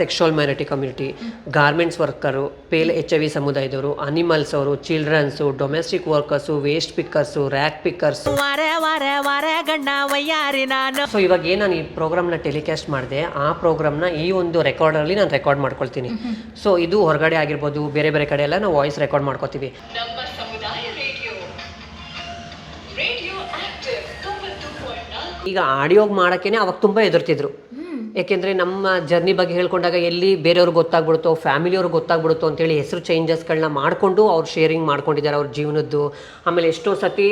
Sexual minority community garments worker ಪೇಲ್ H I V ಸಮುದಾಯದವರು animals ಅವರು childrens domestic workers waste pickers rag pickers ವರೆ ವರೆ ವರೆ ಗಂಡ ವಯ್ಯಾರಿ ನಾನು. ಸೊ ಇವಾಗ ಏನು ನಾನು ಈ ಪ್ರೋಗ್ರಾಮ್ನ ಟೆಲಿಕಾಸ್ಟ್ ಮಾಡಿದೆ ಆ ಪ್ರೋಗ್ರಾಮ್ನ ಈ ಒಂದು ರೆಕಾರ್ಡಲ್ಲಿ ನಾನು ರೆಕಾರ್ಡ್ ಮಾಡ್ಕೊಳ್ತೀನಿ. ಸೊ ಇದು ಹೊರಗಡೆ ಆಗಿರ್ಬೋದು ಬೇರೆ ಬೇರೆ ಕಡೆ ಎಲ್ಲ ನಾವು ವಾಯ್ಸ್ ರೆಕಾರ್ಡ್ ಮಾಡ್ಕೋತೀವಿ. ನಮ್ಮ ಸಮುದಾಯ ರೇಡಿಯೋ. ರೇಡಿಯೋ ಆಕ್ಟಿವ್ ತೊಂಬತ್ತು ಪಾಯಿಂಟ್ ನಾಲ್ಕು. ಈಗ ಆಡಿಯೋಗ್ ಮಾಡೋಕ್ಕೇನೆ ಅವಾಗ ತುಂಬ ಹೆದರ್ತಿದ್ರು. ಯಾಕೆಂದರೆ ನಮ್ಮ ಜರ್ನಿ ಬಗ್ಗೆ ಹೇಳ್ಕೊಂಡಾಗ ಎಲ್ಲಿ ಬೇರೆಯವ್ರಿಗೆ ಗೊತ್ತಾಗ್ಬಿಡುತ್ತೋ ಫ್ಯಾಮಿಲಿಯವ್ರಿಗೆ ಗೊತ್ತಾಗ್ಬಿಡುತ್ತೋ ಅಂತೇಳಿ ಹೆಸರು ಚೇಂಜಸ್ಗಳನ್ನ ಮಾಡಿಕೊಂಡು ಅವ್ರು ಶೇರಿಂಗ್ ಮಾಡ್ಕೊಂಡಿದ್ದಾರೆ ಅವ್ರ ಜೀವನದ್ದು. ಆಮೇಲೆ ಎಷ್ಟೋ ಸತಿ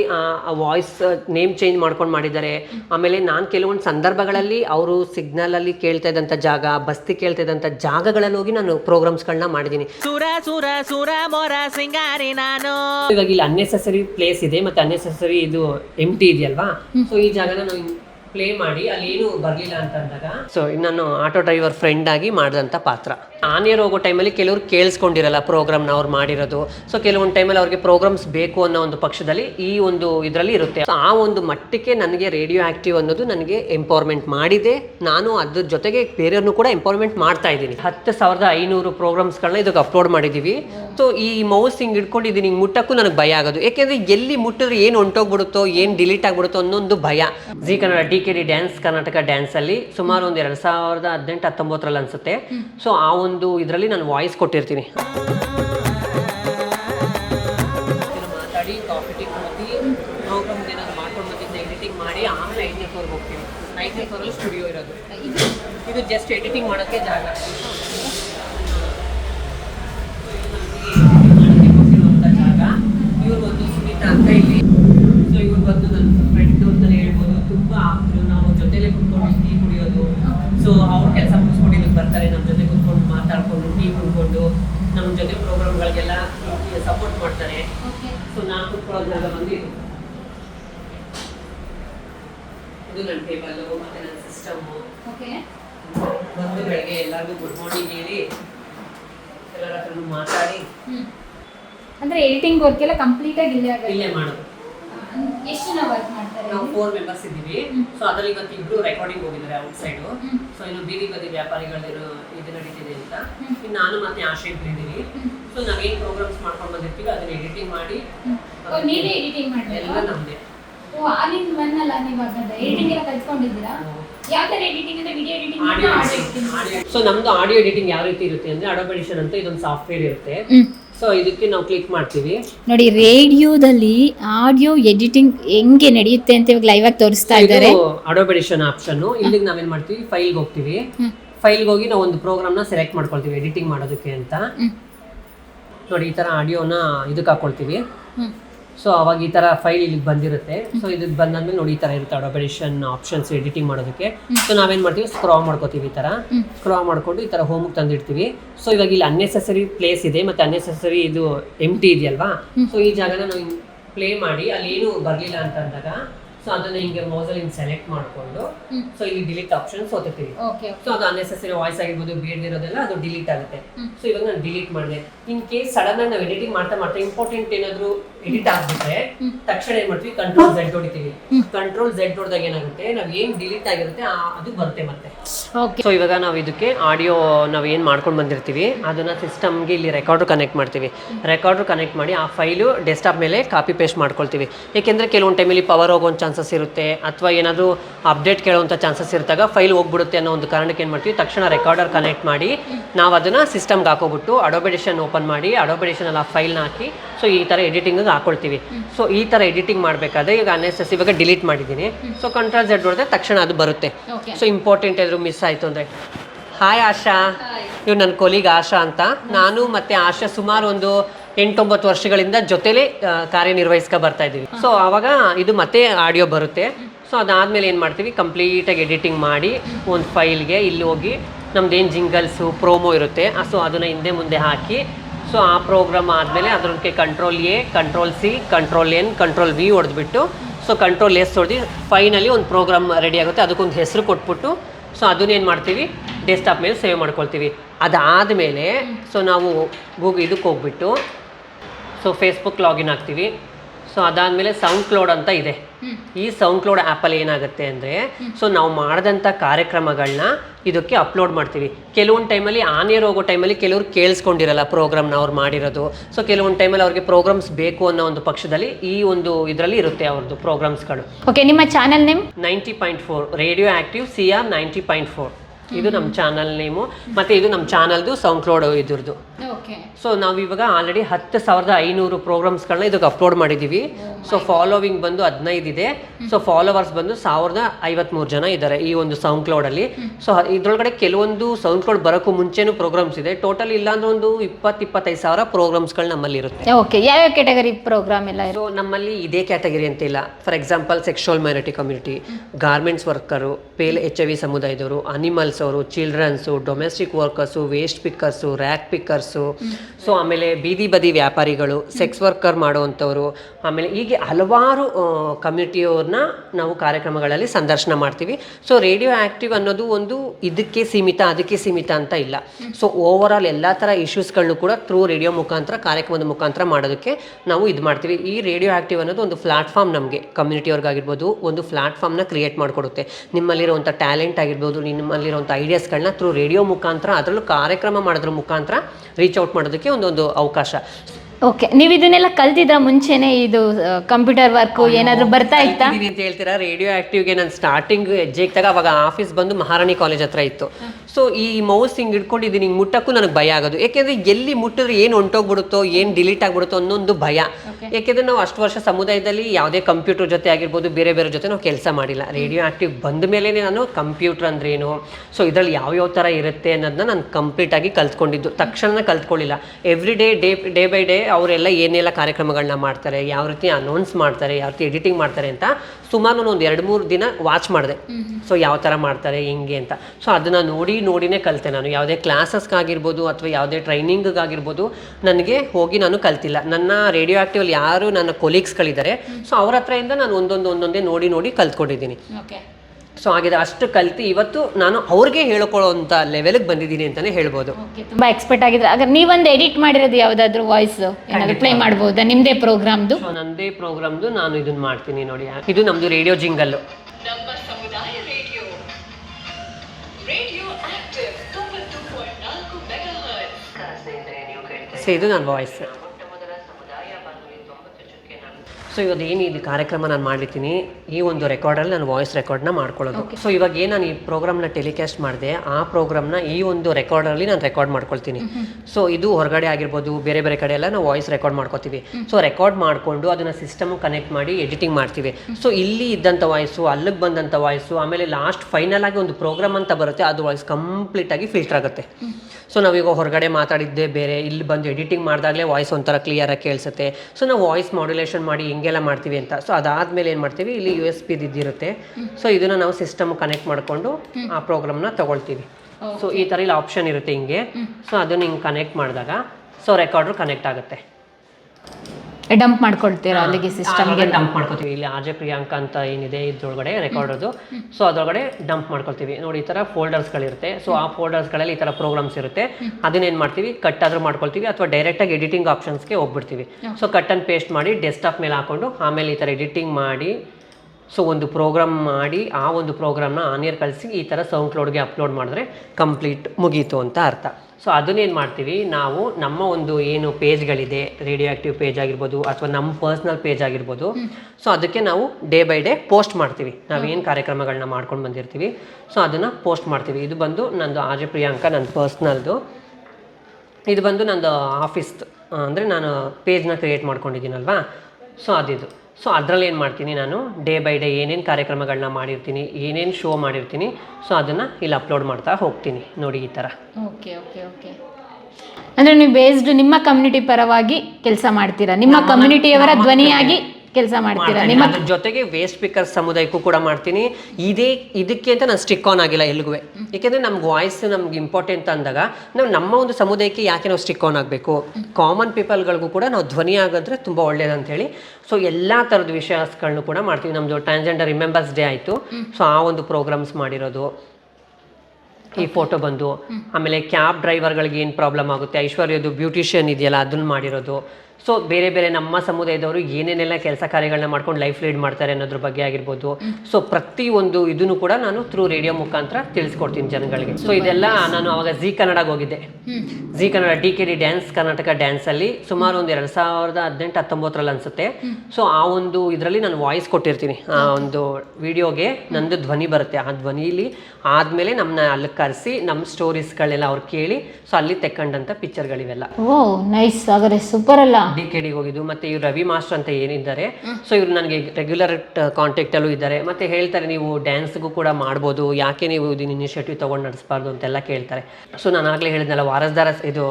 ವಾಯ್ಸ್ ನೇಮ್ ಚೇಂಜ್ ಮಾಡ್ಕೊಂಡು ಮಾಡಿದ್ದಾರೆ. ಆಮೇಲೆ ನಾನು ಕೆಲವೊಂದು ಸಂದರ್ಭಗಳಲ್ಲಿ ಅವರು ಸಿಗ್ನಲಲ್ಲಿ ಕೇಳ್ತಾ ಇದ್ದಂತ ಜಾಗ ಬಸ್ತಿ ಕೇಳ್ತಾ ಇದ್ದಂಥ ಜಾಗಗಳಲ್ಲಿ ಹೋಗಿ ನಾನು ಪ್ರೋಗ್ರಾಮ್ಸ್ಗಳನ್ನ ಮಾಡಿದ್ದೀನಿ. ಸುರ ಸುರ ಸುರ ಮೊರ ಸಿಂಗಾರಿ ನಾನು. ಇವಾಗ ಇಲ್ಲಿ ಅನ್ನೆಸೆಸರಿ ಪ್ಲೇಸ್ ಇದೆ ಮತ್ತೆ ಅನ್ನೆಸೆಸರಿ ಇದು ಎಂಟಿ ಇದೆಯಲ್ವಾ? ಸೊ ಈ ಜಾಗನ ನಾವು ಪ್ಲೇ ಮಾಡಿ ಅಲ್ಲಿ ಏನು ಬರಲಿಲ್ಲ ಅಂತಂದಾಗ ಸೊ ನಾನು ಆಟೋ ಡ್ರೈವರ್ ಫ್ರೆಂಡ್ ಆಗಿ ಮಾಡಿದಂಥ ಪಾತ್ರ. ಆನಿಯರ್ ಹೋಗೋ ಟೈಮಲ್ಲಿ ಕೆಲವರು ಕೇಳಿಸ್ಕೊಂಡಿರಲ್ಲ ಪ್ರೋಗ್ರಾಮ್ನ ಅವ್ರು ಮಾಡಿರೋದು. ಸೊ ಕೆಲವೊಂದು ಟೈಮಲ್ಲಿ ಅವ್ರಿಗೆ ಪ್ರೋಗ್ರಾಮ್ಸ್ ಬೇಕು ಅನ್ನೋ ಒಂದು ಪಕ್ಷದಲ್ಲಿ ಈ ಒಂದು ಇದರಲ್ಲಿ ಇರುತ್ತೆ. ಆ ಒಂದು ಮಟ್ಟಕ್ಕೆ ನನಗೆ ರೇಡಿಯೋ ಆಕ್ಟಿವ್ ಅನ್ನೋದು ನನಗೆ ಎಂಪವರ್ಮೆಂಟ್ ಮಾಡಿದೆ. ನಾನು ಅದ್ರ ಜೊತೆಗೆ ಬೇರೆಯವ್ರನ್ನೂ ಕೂಡ ಎಂಪವರ್ಮೆಂಟ್ ಮಾಡ್ತಾ ಇದ್ದೀನಿ. ಹತ್ತು ಸಾವಿರದ ಐನೂರು ಪ್ರೋಗ್ರಾಮ್ಸ್ಗಳನ್ನ ಇದಕ್ಕೆ ಅಪ್ಲೋಡ್ ಮಾಡಿದ್ದೀವಿ ಸೊ ಈ ಮೌಸ್ ಹಿಂಗೆ ಇಟ್ಕೊಂಡಿದ್ದೀನಿ ಹಿಂಗೆ ಮುಟ್ಟಕ್ಕೂ ನನಗೆ ಭಯ ಆಗೋದು. ಯಾಕೆಂದರೆ ಎಲ್ಲಿ ಮುಟ್ಟಿದ್ರೆ ಏನು ಹೊಂಟೋಗ್ಬಿಡುತ್ತೋ, ಏನು ಡಿಲೀಟ್ ಆಗ್ಬಿಡುತ್ತೋ ಅನ್ನೊಂದು ಭಯ. Zee Kannada, D K D dance, Karnataka ಡ್ಯಾನ್ಸಲ್ಲಿ ಸುಮಾರು ಒಂದು ಎರಡು ಸಾವಿರದ ಹದಿನೆಂಟು ಹತ್ತೊಂಬತ್ತರಲ್ಲಿ ಅನಿಸುತ್ತೆ. ಸೊ ಆ ಒಂದು ಇದರಲ್ಲಿ ನಾನು ವಾಯ್ಸ್ ಕೊಟ್ಟಿರ್ತೀನಿ. ಮಾತಾಡಿ ಕಾಫಿ ಟೀ ಕುಡ್ದು ಪ್ರೋಗ್ರಾಮ್ ಏನಾದ್ರು ಮಾಡ್ಕೊಂಡು ಬಂದಿದ್ದ ಎಡಿಟಿಂಗ್ ಮಾಡಿ, ಆಮೇಲೆ ಐದನೇ ಫ್ಲೋರ್ಗೆ ಹೋಗ್ತೀವಿ ಐದನೇ ಫ್ಲೋರಲ್ಲಿ ಸ್ಟುಡಿಯೋ ಇರೋದು. ಇದು ಜಸ್ಟ್ ಎಡಿಟಿಂಗ್ ಮಾಡೋಕ್ಕೆ ಜಾಗ. ಜಾಗ ಇವ್ರು ಒಂದು ಸುನೀತಾ ಅಂತ ಇಲ್ಲಿ. ಸೊ ಇವ್ರು ಬಂದು ನನ್ನ ಫ್ರೆಂಡ್ ಅಂತಲೇ ಹೇಳ್ಬೋದು. ತುಂಬ ನಾವು ಜೊತೆಲೆ ಕುತ್ಕೊಂಡು ಟೀ ಕುಡಿಯೋದು. ಸೊ ಅವ್ರ ಕೆಲಸ ಬರ್ತಾರೆ ನಮ್ಮ ಜೊತೆ ಕುತ್ಕೊಂಡು ಮಾತಾಡ್ಕೊಂಡು ಟೀ ಕುಡ್ಕೊಂಡು ನಮ್ಮ ಜೊತೆ ಪ್ರೋಗ್ರಾಮ್ಗಳಿಗೆಲ್ಲ ಸಪೋರ್ಟ್ ಮಾಡ್ತಾರೆ. ಸೊ ನಾನು ಕುತ್ಕೊಳ್ಳೋ ಜಾಗ ಬಂದು ಇದು. ನನ್ನ ಟೇಬಲ್ಲು ಮತ್ತು ನನ್ನ ಸಿಸ್ಟಮು ಬಂದು ಬೆಳಗ್ಗೆ ಎಲ್ಲರಿಗೂ ಗುಡ್ ಮಾರ್ನಿಂಗ್ ಹೇಳಿ ಎಲ್ಲರ ಹತ್ರನೂ ಮಾತಾಡಿ. ಅಂದ್ರೆ ಎಡಿಟಿಂಗ್ ವರ್ಕ್ ಎಲ್ಲ ಕಂಪ್ಲೀಟ್ ಆಗಿ ಇಲ್ಲೇ ಇಲ್ಲೇ ಮಾಡೋದು. ಎಷ್ಟು ಜನ ವರ್ಕ್ ಮಾಡ್ತಾರೆ ನಾವು ಫೋರ್ ಮೆಂಬರ್ಸ್ ಇದ್ದೀವಿ. ಸೊ ಅದರಲ್ಲಿ ಇವತ್ತು ಇಬ್ರು ರೆಕಾರ್ಡಿಂಗ್ ಹೋಗಿದ್ದಾರೆ ಔಟ್ ಸೈಡ್ ಸೊ ಇನ್ನು ಬೀದಿ ಬದಿ ವ್ಯಾಪಾರಿಗಳಿರೋ ಇದು ನಡೀತಿದೆ ಅಂತ. ಇನ್ನು ನಾನು ಮತ್ತೆ ಆಶಯ ಇದ್ದೀವಿ. ಸೊ ನಾವೇನು ಪ್ರೋಗ್ರಾಮ್ಸ್ ಮಾಡ್ಕೊಂಡು ಬಂದಿರ್ತೀವಿ ಅದನ್ನ ಎಡಿಟಿಂಗ್ ಮಾಡಿ ನೀವೇ ಎಡಿಟಿಂಗ್ ಎಲ್ಲ ಮಾಡ್ತೀರಾ ನಮ್ಮದೇ ಓ ಆಲಿಂದ ಬಂದಲ್ಲ ನೀವು ಹಾಗಾದ್ರೆ? ಎಡಿಟಿಂಗ್ ಎಲ್ಲ ಕಲ್ತ್ಕೊಂಡಿದ್ದೀರಾ? ಯಾವ ತರ ಎಡಿಟಿಂಗ್ ಅಂದ್ರೆ ವಿಡಿಯೋ ಎಡಿಟಿಂಗ್ ಆಡಿಯೋ ಸೊ ನಮ್ದು ಆಡಿಯೋ ಎಡಿಟಿಂಗ್ ಯಾವ ರೀತಿ ಇರುತ್ತೆ ಅಂದ್ರೆ ಅಡೋಬ್ ಎಡಿಷನ್ ಅಂತ ಇದೊಂದು ಸಾಫ್ಟ್ವೇರ್ ಇರುತ್ತೆ. ಸೊ ಇದಕ್ಕೆ ನಾವು ಕ್ಲಿಕ್ ಮಾಡ್ತೀವಿ. ನೋಡಿ ರೇಡಿಯೋದಲ್ಲಿ ಆಡಿಯೋ ಎಡಿಟಿಂಗ್ ಹೆಂಗೆ ನಡೆಯುತ್ತೆ ಅಂತ ಇವಾಗ ಲೈವ್ ಆಗಿ ತೋರಿಸ್ತಾ ಇದ್ದಾರೆ. ಅಡೋಬ್ ಎಡಿಷನ್ ಆಪ್ಷನ್ ಇಲ್ಲಿಗೆ ನಾವೇನ್ ಮಾಡ್ತೀವಿ? ಫೈಲ್ಗೆ ಹೋಗ್ತೀವಿ. ಫೈಲ್ಗೆ ಹೋಗಿ ನಾವು ಒಂದು ಪ್ರೋಗ್ರಾಮ್ನ ಸೆಲೆಕ್ಟ್ ಮಾಡ್ಕೊಳ್ತೀವಿ ಎಡಿಟಿಂಗ್ ಮಾಡೋದಕ್ಕೆ ಅಂತ. ನೋಡಿ ಈ ತರ ಆಡಿಯೋನ ಇದಕ್ಕೆ ಹಾಕೊಳ್ತೀವಿ. ಸೊ ಅವಾಗ ಈ ತರ ಫೈಲ್ ಇಲ್ಲಿಗೆ ಬಂದಿರುತ್ತೆ. ಸೊ ಇದಕ್ಕೆ ಬಂದಾದ್ಮೇಲೆ ನೋಡಿ ಈ ತರ ಇರುತ್ತೆ ಅಡೋಬ್ ಆಪ್ಷನ್ಸ್ ಎಡಿಟಿಂಗ್ ಮಾಡೋದಕ್ಕೆ. ಸೊ ನಾವೇನ್ ಮಾಡ್ತೀವಿ? ಸ್ಕ್ರಾ ಮಾಡ್ಕೋತೀವಿ ಈ ತರ. ಸ್ಕ್ರಾ ಮಾಡ್ಕೊಂಡು ಈ ತರ ಹೋಮ್ಗೆ ತಂದಿಡ್ತೀವಿ. ಸೊ ಇವಾಗ ಇಲ್ಲಿ ಅನ್ನೆಸೆಸರಿ ಪ್ಲೇಸ್ ಇದೆ ಮತ್ತೆ ಅನ್ನೆಸೆಸರಿ ಇದು ಎಂ ಟಿ ಇದೆಯಲ್ವಾ ಸೊ ಈ ಜಾಗನ ನಾವು ಪ್ಲೇ ಮಾಡಿ ಅಲ್ಲಿ ಏನು ಬರಲಿಲ್ಲ ಅಂತ ಅಂದಾಗ ಸೊ ಅದನ್ನ ಹಿಂಗೆ ಮೌಸಲ್ಲಿ ಹಿಂಗೆ ಸೆಲೆಕ್ಟ್ ಮಾಡ್ಕೊಂಡು ಸೊ ಇಲ್ಲಿ ಡಿಲೀಟ್ ಆಪ್ಷನ್ ಓಕೆ ಸೊ ಅದು ಅನ್ನೆಸೆಸರಿ ವಾಯ್ಸ್ ಆಗಿರ್ಬೋದು ಬೇಡದಿರೋದೆಲ್ಲ ಅದು ಡಿಲೀಟ್ ಆಗುತ್ತೆ. ಸೊ ಇವಾಗ ನಾನು ಡಿಲೀಟ್ ಮಾಡಿದೆ. ಇನ್ ಕೇಸ್ ಸಡನ್ ಆಗಿ ನಾವು ಎಡಿಟಿಂಗ್ ಮಾಡ್ತಾ ಮಾಡ್ತಾ ಇಂಪಾರ್ಟೆಂಟ್ ಏನಾದ್ರು ಎಡಿಟ್ ಆಗ್ಬಿಟ್ರೆ ತಕ್ಷಣ ಏನ್ ಮಾಡ್ತೀವಿ? ಕಂಟ್ರೋಲ್ ಝೆಡ್ ಹೊಡಿತೀವಿ ಕಂಟ್ರೋಲ್ ಝೆಡ್ ಹೊಡೆದಾಗ ಏನಾಗುತ್ತೆ? ನಾವ್ ಏನ್ ಡಿಲೀಟ್ ಆಗಿರುತ್ತೆ ಅದು ಬರುತ್ತೆ ಮತ್ತೆ. ಸೊ ಇವಾಗ ನಾವು ಇದಕ್ಕೆ ಆಡಿಯೋ ನಾವು ಏನ್ ಮಾಡ್ಕೊಂಡು ಬಂದಿರ್ತೀವಿ ಅದನ್ನ ಸಿಸ್ಟಮ್ಗೆ ಇಲ್ಲಿ ರೆಕಾರ್ಡರ್ ಕನೆಕ್ಟ್ ಮಾಡ್ತೀವಿ. ರೆಕಾರ್ಡರ್ ಕನೆಕ್ಟ್ ಮಾಡಿ ಆ ಫೈಲು ಡೆಸ್ಕ್ಟಾಪ್ ಮೇಲೆ ಕಾಪಿ ಪೇಸ್ಟ್ ಮಾಡ್ಕೊಳ್ತೀವಿ. ಯಾಕೆಂದ್ರೆ ಕೆಲವೊಂದು ಟೈಮಲ್ಲಿ ಪವರ್ ಹೋಗುವಂಥ ಚಾನ್ಸಸ್ ಇರುತ್ತೆ ಅಥವಾ ಏನಾದರೂ ಅಪ್ಡೇಟ್ ಕೇಳುವಂಥ ಚಾನ್ಸಸ್ ಇರ್ತಾಗ ಫೈಲ್ ಹೋಗ್ಬಿಡುತ್ತೆ ಅನ್ನೋ ಒಂದು ಕಾರಣಕ್ಕೆ ಏನು ಮಾಡ್ತೀವಿ? ತಕ್ಷಣ ರೆಕಾರ್ಡರ್ ಕನೆಕ್ಟ್ ಮಾಡಿ ನಾವು ಅದನ್ನು ಸಿಸ್ಟಮ್ಗೆ ಹಾಕೋಬಿಟ್ಟು ಅಡೋಬೆಡಿಷನ್ ಓಪನ್ ಮಾಡಿ ಅಡೋಬೆಡಿಷನಲ್ಲಿ ಆ ಫೈಲ್ನ ಹಾಕಿ ಸೊ ಈ ಥರ ಎಡಿಟಿಂಗಿಗೆ ಹಾಕೊಳ್ತೀವಿ. ಸೊ ಈ ಥರ ಎಡಿಟಿಂಗ್ ಮಾಡಬೇಕಾದ್ರೆ ಈಗ ಅನ್ನೆಸಸ್ ಇವಾಗ ಡಿಲೀಟ್ ಮಾಡಿದ್ದೀನಿ. ಸೊ ಕಂಟ್ರೋಲ್ ಝೆಡ್ ಹೊಡೆದ್ರೆ ತಕ್ಷಣ ಅದು ಬರುತ್ತೆ. ಸೊ ಇಂಪಾರ್ಟೆಂಟ್ ಆದರೂ ಮಿಸ್ ಆಯಿತು ಅಂದರೆ? ಹಾಯ್ ಆಶಾ. ಇವ್ ನನ್ನ ಕೊಲೀಗ್ ಆಶಾ ಅಂತ. ನಾನು ಮತ್ತೆ ಆಶಾ ಸುಮಾರು ಒಂದು ಎಂಟೊಂಬತ್ತು ವರ್ಷಗಳಿಂದ ಜೊತೆಲೇ ಕಾರ್ಯನಿರ್ವಹಿಸ್ಕೊ ಬರ್ತಾ ಇದ್ದೀವಿ. ಸೊ ಆವಾಗ ಇದು ಮತ್ತೆ ಆಡಿಯೋ ಬರುತ್ತೆ. ಸೊ ಅದಾದಮೇಲೆ ಏನು ಮಾಡ್ತೀವಿ? ಕಂಪ್ಲೀಟಾಗಿ ಎಡಿಟಿಂಗ್ ಮಾಡಿ ಒಂದು ಫೈಲ್ಗೆ ಇಲ್ಲಿ ಹೋಗಿ ನಮ್ದು ಏನು ಜಿಂಗಲ್ಸು ಪ್ರೋಮೋ ಇರುತ್ತೆ. ಸೊ ಅದನ್ನು ಹಿಂದೆ ಮುಂದೆ ಹಾಕಿ ಸೊ ಆ ಪ್ರೋಗ್ರಾಮ್ ಆದಮೇಲೆ ಅದಕ್ಕೆ control A control C control N control V ಹೊಡೆದ್ಬಿಟ್ಟು ಸೊ ಕಂಟ್ರೋಲ್ ಎಸ್ ಹೊಡೆದು ಫೈನಲಿ ಒಂದು ಪ್ರೋಗ್ರಾಮ್ ರೆಡಿ ಆಗುತ್ತೆ. ಅದಕ್ಕೊಂದು ಹೆಸರು ಕೊಟ್ಬಿಟ್ಟು ಸೊ ಅದನ್ನೇನು ಮಾಡ್ತೀವಿ? ಡೆಸ್ಕ್ಟಾಪ್ ಮೇಲೆ ಸೇವ್ ಮಾಡ್ಕೊಳ್ತೀವಿ. ಅದಾದಮೇಲೆ ಸೊ ನಾವು ಗೂಗಲ್ ಇದಕ್ಕೆ ಹೋಗ್ಬಿಟ್ಟು ಸೊ ಫೇಸ್ಬುಕ್ ಲಾಗಿನ್ ಆಗ್ತೀವಿ. ಸೊ ಅದಾದ್ಮೇಲೆ ಸೌಂಡ್ ಕ್ಲೌಡ್ ಅಂತ ಇದೆ. ಈ ಸೌಂಡ್ ಕ್ಲೌಡ್ ಆ್ಯಪಲ್ಲಿ ಏನಾಗುತ್ತೆ ಅಂದರೆ ಸೊ ನಾವು ಮಾಡಿದಂಥ ಕಾರ್ಯಕ್ರಮಗಳನ್ನ ಇದಕ್ಕೆ ಅಪ್ಲೋಡ್ ಮಾಡ್ತೀವಿ. ಕೆಲವೊಂದು ಟೈಮಲ್ಲಿ ಆನ್ ಏರ್ ಹೋಗೋ ಟೈಮಲ್ಲಿ ಕೆಲವರು ಕೇಳಿಸ್ಕೊಂಡಿರಲ್ಲ ಪ್ರೋಗ್ರಾಮ್ನ ಅವ್ರು ಮಾಡಿರೋದು. ಸೊ ಕೆಲವೊಂದು ಟೈಮಲ್ಲಿ ಅವ್ರಿಗೆ ಪ್ರೋಗ್ರಾಮ್ಸ್ ಬೇಕು ಅನ್ನೋ ಒಂದು ಪಕ್ಷದಲ್ಲಿ ಈ ಒಂದು ಇದರಲ್ಲಿ ಇರುತ್ತೆ ಅವ್ರದ್ದು ಪ್ರೋಗ್ರಾಮ್ಸ್ಗಳು. ಓಕೆ ನಿಮ್ಮ channel name ninety point four radio active C R ninety point four. ಇದು ನಮ್ಮ ಚಾನಲ್ ನೇಮು ಮತ್ತು ಇದು ನಮ್ಮ ಚಾನಲ್ದು ಸೌಂಡ್ ಕ್ಲೌಡ್ ಇದ್ರದ್ದು. ಸೊ ನಾವು ಇವಾಗ ಆಲ್ರೆಡಿ ಹತ್ತು ಸಾವಿರದ ಐನೂರು ಪ್ರೋಗ್ರಾಮ್ಸ್ಗಳನ್ನ ಇದಕ್ಕೆ ಅಪ್ಲೋಡ್ ಮಾಡಿದ್ದೀವಿ ಸೊ ಫಾಲೋವಿಂಗ್ ಬಂದು ಹದಿನೈದು ಇದೆ. ಸೊ ಫಾಲೋವರ್ಸ್ ಬಂದು ಸಾವಿರದ ಐವತ್ಮೂರು ಜನ ಇದ್ದಾರೆ ಈ ಒಂದು ಸೌಂಡ್ ಕ್ಲೌಡಲ್ಲಿ ಸೊ ಇದರೊಳಗಡೆ ಕೆಲವೊಂದು ಸೌಂಡ್ ಕ್ಲೌಡ್ ಬರೋಕ್ಕೂ ಮುಂಚೆನೂ ಪ್ರೋಗ್ರಾಮ್ಸ್ ಇದೆ. ಟೋಟಲ್ ಇಲ್ಲಾಂದ್ರೆ ಒಂದು ಇಪ್ಪತ್ತು ಇಪ್ಪತ್ತೈದು ಸಾವಿರ ಪ್ರೋಗ್ರಾಮ್ಸ್ಗಳು ನಮ್ಮಲ್ಲಿ ಇರುತ್ತೆ. ಓಕೆ ಯಾವ ಕ್ಯಾಟಗರಿ ಪ್ರೋಗ್ರಾಮ್ ಎಲ್ಲ ಸೊ ನಮ್ಮಲ್ಲಿ ಇದೇ ಕ್ಯಾಟಗರಿ ಅಂತ ಇಲ್ಲ. For example sexual minority community garments worker ಪೇಲ್ ಎಚ್ ಐ ವಿ ಸಮುದಾಯದವರು ಅನಿಮಲ್ಸ್ ಅವರು childrens domestic workers waste pickers rag pickers so ಆಮೇಲೆ ಬೀದಿ ಬದಿ ವ್ಯಾಪಾರಿಗಳು ಸೆಕ್ಸ್ ವರ್ಕರ್ ಮಾಡುವಂಥವ್ರು, ಆಮೇಲೆ ಹೀಗೆ ಹಲವಾರು ಕಮ್ಯುನಿಟಿಯವ್ರನ್ನ ನಾವು ಕಾರ್ಯಕ್ರಮಗಳಲ್ಲಿ ಸಂದರ್ಶನ ಮಾಡ್ತೀವಿ. ಸೊ ರೇಡಿಯೋ ಆ್ಯಕ್ಟಿವ್ ಅನ್ನೋದು ಒಂದು ಇದಕ್ಕೆ ಸೀಮಿತ, ಅದಕ್ಕೆ ಸೀಮಿತ ಅಂತ ಇಲ್ಲ. ಸೊ ಓವರ್ ಆಲ್ ಎಲ್ಲ ಥರ ಇಶ್ಯೂಸ್ಗಳನ್ನು ಕೂಡ ಥ್ರೂ ರೇಡಿಯೋ ಮುಖಾಂತರ, ಕಾರ್ಯಕ್ರಮದ ಮುಖಾಂತರ ಮಾಡೋದಕ್ಕೆ ನಾವು ಇದು ಮಾಡ್ತೀವಿ. ಈ ರೇಡಿಯೋ ಆ್ಯಕ್ಟಿವ್ ಅನ್ನೋದು ಒಂದು ಪ್ಲಾಟ್ಫಾರ್ಮ್ ನಮಗೆ ಕಮ್ಯುನಿಟಿಯವ್ರಿಗಾಗಿರ್ಬೋದು ಒಂದು ಪ್ಲಾಟ್ಫಾರ್ಮ್ನ ಕ್ರಿಯೇಟ್ ಮಾಡಿಕೊಡುತ್ತೆ. ನಿಮ್ಮಲ್ಲಿರುವಂಥ ಟ್ಯಾಲೆಂಟ್ ಆಗಿರ್ಬೋದು, ನಿಮ್ಮಲ್ಲಿರುವಂಥ ಐಡಿಯಾಸ್ಗಳನ್ನ ಥ್ರೂ ರೇಡಿಯೋ ಮುಖಾಂತರ, ಅದರಲ್ಲೂ ಕಾರ್ಯಕ್ರಮ ಮಾಡೋದ್ರ ಮುಖಾಂತರ ರೀಚ್ ಔಟ್ ಮಾಡೋದಕ್ಕೆ ಒಂದೊಂದು ಅವಕಾಶ. ಓಕೆ ನೀವು ಇದನ್ನೆಲ್ಲ ಕಲ್ತಿದ್ರ ಮುಂಚೆನೆ ಇದು ಕಂಪ್ಯೂಟರ್ ವರ್ಕ್ ಏನಾದ್ರು ಬರ್ತಾ ಇತ್ತಾ? ಅಂತ ಹೇಳ್ತೀರಾ? ರೇಡಿಯೋ ಆಕ್ಟಿವ್ಗೆ ನಾನು ಸ್ಟಾರ್ಟಿಂಗ್ ಹೆಜ್ಜೆ ಇಟ್ಟಾಗ ಅವಾಗ ಆಫೀಸ್ ಬಂದು ಮಹಾರಾಣಿ ಕಾಲೇಜ್ ಹತ್ರ ಇತ್ತು. ಸೊ ಈ ಮೌಸ್ ಹಿಂಗೆ ಹಿಡ್ಕೊಂಡಿದ್ದೀನಿ ಹಿಂಗೆ ಮುಟ್ಟಕ್ಕೂ ನನಗೆ ಭಯ ಆಗೋದು. ಯಾಕೆಂದ್ರೆ ಎಲ್ಲಿ ಮುಟ್ಟಿದ್ರೆ ಏನು ಹೊಂಟೋಗ್ಬಿಡುತ್ತೋ ಏನು ಡಿಲೀಟ್ ಆಗ್ಬಿಡುತ್ತೋ ಅನ್ನೊಂದು ಭಯ. ಯಾಕೆಂದ್ರೆ ನಾವು ಅಷ್ಟು ವರ್ಷ ಸಮುದಾಯದಲ್ಲಿ ಯಾವುದೇ ಕಂಪ್ಯೂಟರ್ ಜೊತೆ ಆಗಿರ್ಬೋದು ಬೇರೆ ಬೇರೆ ಜೊತೆ ನಾವು ಕೆಲಸ ಮಾಡಿಲ್ಲ. ರೇಡಿಯೋ ಆಕ್ಟಿವ್ ಬಂದ ಮೇಲೆ ನಾನು ಕಂಪ್ಯೂಟರ್ ಅಂದ್ರೇನು? ಸೊ ಇದರಲ್ಲಿ ಯಾವ್ಯಾವ ಥರ ಇರುತ್ತೆ ಅನ್ನೋದನ್ನ ನಾನು ಕಂಪ್ಲೀಟಾಗಿ ಕಲ್ತ್ಕೊಂಡಿದ್ದು. ತಕ್ಷಣ ಕಲ್ತ್ಕೊಳ್ಳಿಲ್ಲ. Every day day day by day ಅವರೆಲ್ಲ ಏನೆಲ್ಲ ಕಾರ್ಯಕ್ರಮಗಳನ್ನ ಮಾಡ್ತಾರೆ ಯಾವ ರೀತಿ ಅನೌನ್ಸ್ ಮಾಡ್ತಾರೆ ಯಾವ ರೀತಿ ಎಡಿಟಿಂಗ್ ಮಾಡ್ತಾರೆ ಅಂತ ಸುಮಾರು ನಾನು ಒಂದು ಎರಡು ಮೂರು ದಿನ ವಾಚ್ ಮಾಡಿದೆ. ಸೊ ಯಾವ ಥರ ಮಾಡ್ತಾರೆ ಹಿಂಗೆ ಅಂತ. ಸೊ ಅದನ್ನು ನೋಡಿ ನೋಡಿನೇ ಕಲಿತೆ ನಾನು. ಯಾವುದೇ ಕ್ಲಾಸಸ್ಗಾಗಿರ್ಬೋದು ಅಥವಾ ಯಾವುದೇ ಟ್ರೈನಿಂಗ್ಗಾಗಿರ್ಬೋದು ನನಗೆ ಹೋಗಿ ನಾನು ಕಲ್ತಿಲ್ಲ. ನನ್ನ ರೇಡಿಯೋ ಆ್ಯಕ್ಟಿವಲ್ಲಿ ಯಾರು ನನ್ನ ಕೊಲೀಗ್ಸ್ಗಳಿದ್ದಾರೆ ಸೊ ಅವ್ರ ಹತ್ರದಿಂದ ನಾನು ಒಂದೊಂದು ಒಂದೊಂದೇ ನೋಡಿ ನೋಡಿ ಕಲ್ತ್ಕೊಂಡಿದ್ದೀನಿ. ಓಕೆ ಸೊ ಹಾಗಿದೆ ಅಷ್ಟು ಕಲ್ತು ಇವತ್ತು ನಾನು ಅವ್ರಿಗೆ ಹೇಳ್ಕೊಳ್ಳೋವಂಥ ಲೆವೆಲ್ಗೆ ಬಂದಿದ್ದೀನಿ ಅಂತಾನೆ ಹೇಳ್ಬೋದು. ತುಂಬಾ ಎಕ್ಸ್ಪರ್ಟ್ ಆಗಿದ್ರೆ. ಆಗ ನೀವೊಂದು ಎಡಿಟ್ ಮಾಡಿರೋದು ಯಾವ್ದಾದ್ರು ವಾಯ್ಸ್ ಏನಾದ್ರು ಪ್ಲೇ ಮಾಡ್ಬೋದಾ? ನಿಮ್ದೇ ಪ್ರೋಗ್ರಾಮ್ದು ಸೊ ನಂದೇ ಪ್ರೋಗ್ರಾಮ್ದು ನಾನು ಇದನ್ನ ಮಾಡ್ತೀನಿ ನೋಡಿ. ಇದು ನಮ್ದು ರೇಡಿಯೋ ಜಿಂಗಲ್ಲು ಸೊ ಇದು ನನ್ನ ವಾಯ್ಸ್ ಸೊ ಇವಾಗ ಏನು ಇಲ್ಲಿ ಕಾರ್ಯಕ್ರಮ ನಾನು ಮಾಡಿರ್ತೀನಿ ಈ ಒಂದು ರೆಕಾರ್ಡಲ್ಲಿ ನಾನು ವಾಯ್ಸ್ ರೆಕಾರ್ಡ್ನ ಮಾಡ್ಕೊಳ್ಳೋದು. ಸೊ ಇವಾಗ ಏನು ನಾನು ಈ ಪ್ರೋಗ್ರಾಮ್ನ ಟೆಲಿಕಾಸ್ಟ್ ಮಾಡಿದೆ ಆ ಪ್ರೋಗ್ರಾಮ್ನ ಈ ಒಂದು ರೆಕಾರ್ಡಲ್ಲಿ ನಾನು ರೆಕಾರ್ಡ್ ಮಾಡ್ಕೊಳ್ತೀನಿ. ಸೊ ಇದು ಹೊರಗಡೆ ಆಗಿರ್ಬೋದು ಬೇರೆ ಬೇರೆ ಕಡೆ ಎಲ್ಲ ನಾವು ವಾಯ್ಸ್ ರೆಕಾರ್ಡ್ ಮಾಡ್ಕೋತೀವಿ. ಸೊ ರೆಕಾರ್ಡ್ ಮಾಡಿಕೊಂಡು ಅದನ್ನು ಸಿಸ್ಟಮ್ ಕನೆಕ್ಟ್ ಮಾಡಿ ಎಡಿಟಿಂಗ್ ಮಾಡ್ತೀವಿ. ಸೊ ಇಲ್ಲಿ ಇದ್ದಂಥ ವಾಯ್ಸು ಅಲ್ಲಿಗೆ ಬಂದಂಥ ವಾಯ್ಸು ಆಮೇಲೆ ಲಾಸ್ಟ್ ಫೈನಲ್ ಆಗಿ ಒಂದು ಪ್ರೋಗ್ರಾಮ್ ಅಂತ ಬರುತ್ತೆ ಅದು ವಾಯ್ಸ್ ಕಂಪ್ಲೀಟಾಗಿ ಫಿಲ್ಟರ್ ಆಗುತ್ತೆ. ಸೊ ನಾವೀಗ ಹೊರಗಡೆ ಮಾತಾಡಿದ್ದೆ ಬೇರೆ ಇಲ್ಲಿ ಬಂದು ಎಡಿಟಿಂಗ್ ಮಾಡಿದಾಗಲೇ ವಾಯ್ಸ್ ಒಂಥರ ಕ್ಲಿಯರಾಗಿ ಕೇಳಿಸುತ್ತೆ. ಸೊ ನಾವು ವಾಯ್ಸ್ ಮಾಡ್ಯುಲೇಷನ್ ಮಾಡಿ ಹಿಂಗೆಲ್ಲ ಮಾಡ್ತೀವಿ ಅಂತ. ಸೊ ಅದಾದ್ಮೇಲೆ ಏನು ಮಾಡ್ತೀವಿ? ಇಲ್ಲಿ ಯು ಎಸ್ ಪಿ ಇದ್ದಿರುತ್ತೆ ಸೊ ಇದನ್ನ ನಾವು ಸಿಸ್ಟಮ್ ಕನೆಕ್ಟ್ ಮಾಡಿಕೊಂಡು ಆ ಪ್ರೋಗ್ರಾಮ್ನ ತಗೊಳ್ತೀವಿ. ಸೊ ಈ ಥರ ಇಲ್ಲಿ ಆಪ್ಷನ್ ಇರುತ್ತೆ ಹಿಂಗೆ. ಸೊ ಅದನ್ನ ಹಿಂಗೆ ಕನೆಕ್ಟ್ ಮಾಡಿದಾಗ ಸೊ ರೆಕಾರ್ಡ್ರು ಕನೆಕ್ಟ್ ಆಗುತ್ತೆ. ಡಂಪ್ ಮಾಡ್ಕೊಳ್ತೀರಾ ಅಲ್ಲಿಗೆ ಸಿಸ್ಟಮ್ಗೆ ಡಂಪ್ ಮಾಡ್ಕೊತೀವಿ ಇಲ್ಲಿ ಆರ್ ಜೆ ಪ್ರಿಯಾಂಕ ಅಂತ ಏನಿದೆ ಇದ್ರೊಳಗಡೆ ರೆಕಾರ್ಡರ್ದು ಸೊ ಅದ್ರೊಳಗಡೆ ಡಂಪ್ ಮಾಡ್ಕೊಳ್ತೀವಿ. ನೋಡಿ ಈ ಥರ ಫೋಲ್ಡರ್ಸ್ಗಳಿರುತ್ತೆ ಸೊ ಆ ಫೋಲ್ಡರ್ಸ್ಗಳಲ್ಲಿ ಈ ಥರ ಪ್ರೋಗ್ರಾಮ್ಸ್ ಇರುತ್ತೆ. ಅದನ್ನೇನು ಮಾಡ್ತೀವಿ? ಕಟ್ ಆದ್ರೂ ಮಾಡ್ಕೊಳ್ತೀವಿ ಅಥವಾ ಡೈರೆಕ್ಟಾಗಿ ಎಡಿಟಿಂಗ್ ಆಪ್ಷನ್ಸ್ಗೆ ಹೋಗ್ಬಿಡ್ತೀವಿ. ಸೊ ಕಟ್ ಅಂಡ್ ಪೇಸ್ಟ್ ಮಾಡಿ ಡೆಸ್ಕ್ಟಾಪ್ ಮೇಲೆ ಹಾಕೊಂಡು ಆಮೇಲೆ ಈ ಥರ ಎಡಿಟಿಂಗ್ ಮಾಡಿ ಸೊ ಒಂದು ಪ್ರೋಗ್ರಾಮ್ ಮಾಡಿ ಆ ಒಂದು ಪ್ರೋಗ್ರಾಮ್ನ ಆನಿಯರ್ ಕಳಿಸಿ ಈ ಥರ ಸೌಂಡ್ ಕ್ಲೌಡ್ಗೆ ಅಪ್ಲೋಡ್ ಮಾಡಿದ್ರೆ ಕಂಪ್ಲೀಟ್ ಮುಗೀತು ಅಂತ ಅರ್ಥ. ಸೊ ಅದನ್ನೇನು ಮಾಡ್ತೀವಿ? ನಾವು ನಮ್ಮ ಒಂದು ಏನು ಪೇಜ್ಗಳಿದೆ ರೇಡಿಯೋ ಆ್ಯಕ್ಟಿವ್ ಪೇಜ್ ಆಗಿರ್ಬೋದು ಅಥವಾ ನಮ್ಮ ಪರ್ಸ್ನಲ್ ಪೇಜ್ ಆಗಿರ್ಬೋದು. ಸೊ ಅದಕ್ಕೆ ನಾವು ಡೇ ಬೈ ಡೇ ಪೋಸ್ಟ್ ಮಾಡ್ತೀವಿ. ನಾವೇನು ಕಾರ್ಯಕ್ರಮಗಳನ್ನ ಮಾಡ್ಕೊಂಡು ಬಂದಿರ್ತೀವಿ? ಸೊ ಅದನ್ನು ಪೋಸ್ಟ್ ಮಾಡ್ತೀವಿ. ಇದು ಬಂದು ನಂದು ಆಜೆ ಪ್ರಿಯಾಂಕ ನನ್ನ ಪರ್ಸ್ನಲ್ದು ಇದು ಬಂದು ನಂದು ಆಫೀಸ್ ಅಂದರೆ ನಾನು ಪೇಜ್ನ ಕ್ರಿಯೇಟ್ ಮಾಡ್ಕೊಂಡಿದ್ದೀನಲ್ವಾ? ಸೊ ಅದಿದು. ಸೊ ಅದರಲ್ಲಿ ಏನು ಮಾಡ್ತೀನಿ ನಾನು? ಡೇ ಬೈ ಡೇ ಏನೇನು ಕಾರ್ಯಕ್ರಮಗಳನ್ನ ಮಾಡಿರ್ತೀನಿ ಏನೇನು ಶೋ ಮಾಡಿರ್ತೀನಿ ಸೊ ಅದನ್ನು ಇಲ್ಲಿ ಅಪ್ಲೋಡ್ ಮಾಡ್ತಾ ಹೋಗ್ತೀನಿ. ನೋಡಿ ಈ ಥರ ಓಕೆ ಓಕೆ ಓಕೆ ಅಂದ್ರೆ ನೀವು ಬೇಸ್ಡ್ ನಿಮ್ಮ ಕಮ್ಯುನಿಟಿ ಪರವಾಗಿ ಕೆಲಸ ಮಾಡ್ತೀರಾ? ನಿಮ್ಮ ಕಮ್ಯುನಿಟಿಯವರ ಧ್ವನಿಯಾಗಿ ಕೆಲಸ ಮಾಡ್ತೀರಾ? ಮಾಡ್ತೀನಿ. ನಿಮ್ಮ ಅದ್ರ ಜೊತೆಗೆ ವೇಸ್ಟ್ ಪಿಕರ್ ಸಮುದಾಯಕ್ಕೂ ಕೂಡ ಮಾಡ್ತೀನಿ. ಇದೇ ಇದಕ್ಕೆ ಅಂತ ನಾನು ಸ್ಟಿಕ್ ಆನ್ ಆಗಿಲ್ಲ ಎಲ್ಗೂ ಯಾಕೆಂದ್ರೆ ನಮ್ಗೆ ವಾಯ್ಸ್ ನಮ್ಗೆ ಇಂಪಾರ್ಟೆಂಟ್ ಅಂದಾಗ ನಾವು ನಮ್ಮ ಒಂದು ಸಮುದಾಯಕ್ಕೆ ಯಾಕೆ ನಾವು ಸ್ಟಿಕ್ ಆನ್ ಆಗಬೇಕು? ಕಾಮನ್ ಪೀಪಲ್ಗಳಿಗೂ ಕೂಡ ನಾವು ಧ್ವನಿ ಆಗಿದ್ರೆ ತುಂಬ ಒಳ್ಳೇದಂತೇಳಿ. ಸೊ ಎಲ್ಲ ಥರದ ವಿಷಯಗಳನ್ನು ಕೂಡ ಮಾಡ್ತೀವಿ. ನಮ್ಮದು ಟ್ರಾನ್ಸ್ಜೆಂಡರ್ ರಿಮೆಂಬರ್ಸ್ ಡೇ ಆಯಿತು. ಸೊ ಆ ಒಂದು ಪ್ರೋಗ್ರಾಮ್ಸ್ ಮಾಡಿರೋದು. ಈ ಫೋಟೋ ಬಂದು. ಆಮೇಲೆ ಕ್ಯಾಬ್ ಡ್ರೈವರ್ಗಳಿಗೆ ಏನು ಪ್ರಾಬ್ಲಮ್ ಆಗುತ್ತೆ? ಐಶ್ವರ್ಯದು ಬ್ಯೂಟಿಷಿಯನ್ ಇದೆಯಲ್ಲ ಅದನ್ನ ಮಾಡಿರೋದು. ಸೊ ಬೇರೆ ಬೇರೆ ನಮ್ಮ ಸಮುದಾಯದವರು ಏನೇನೆಲ್ಲ ಕೆಲಸ ಕಾರ್ಯಗಳನ್ನ ಮಾಡ್ಕೊಂಡು ಲೈಫ್ ಲೀಡ್ ಮಾಡ್ತಾರೆ ಅನ್ನೋದ್ರ ಬಗ್ಗೆ ಆಗಿರ್ಬೋದು. ಸೊ ಪ್ರತಿ ಒಂದು ಇದನ್ನು ಕೂಡ ನಾನು ಥ್ರೂ ರೇಡಿಯೋ ಮುಖಾಂತರ ತಿಳಿಸ್ಕೊಡ್ತೀನಿ ಜನಗಳಿಗೆ. ಸೊ ಇದೆಲ್ಲ ನಾನು ಅವಾಗ ಜಿ ಕನ್ನಡಗೆ ಹೋಗಿದ್ದೆ. Zee Kannada D K D dance Karnataka ಡ್ಯಾನ್ಸಲ್ಲಿ ಸುಮಾರು ಒಂದು ಎರಡ್ ಸಾವಿರದ ಹದಿನೆಂಟು ಹತ್ತೊಂಬತ್ತರಲ್ಲಿ ಅನ್ಸುತ್ತೆ. ಸೊ ಆ ಒಂದು ಇದರಲ್ಲಿ ನಾನು ವಾಯ್ಸ್ ಕೊಟ್ಟಿರ್ತೀನಿ. ಆ ಒಂದು ವಿಡಿಯೋಗೆ ನಂದು ಧ್ವನಿ ಬರುತ್ತೆ. ಆ ಧ್ವನಿಲಿ ಆದಮೇಲೆ ನಮ್ಮನ್ನ ಅಲ್ಲಿ ಕರೆಸಿ ನಮ್ಮ ಸ್ಟೋರೀಸ್ಗಳೆಲ್ಲ ಅವ್ರು ಕೇಳಿ ಸೊ ಅಲ್ಲಿ ತೆಕ್ಕಂಡಂಥ ಪಿಕ್ಚರ್ಗಳಿವೆಲ್ಲ ಓ ನೈಸ್ ಹಾಗಾದ್ರೆ ಸೂಪರ್ ಅಲ್ಲ. ಡಿ ಕೆ ಡಿಗೆ ಹೋಗಿದ್ದು, ಮತ್ತೆ ಇವ್ರು ರವಿ ಮಾಸ್ಟರ್ ಅಂತ ಏನಿದ್ದಾರೆ ಸೊ ಇವ್ರು ನನಗೆ ರೆಗ್ಯುಲರ್ ಕಾಂಟ್ಯಾಕ್ಟ್ ಅಲ್ಲೂ ಇದ್ದಾರೆ. ಮತ್ತೆ ಹೇಳ್ತಾರೆ, ನೀವು ಡ್ಯಾನ್ಸ್ಗೂ ಕೂಡ ಮಾಡ್ಬೋದು, ಯಾಕೆ ನೀವು ಇದನ್ನ ಇನಿಷಿಯೇಟಿವ್ ತಗೊಂಡು ನಡೆಸಬಾರ್ದು ಅಂತೆಲ್ಲ ಕೇಳ್ತಾರೆ. ಸೊ ನಾನು ಆಗಲೇ ಹೇಳಿದ್ನಲ್ಲ, ವಾರಸ್ದಾರ ಇದು,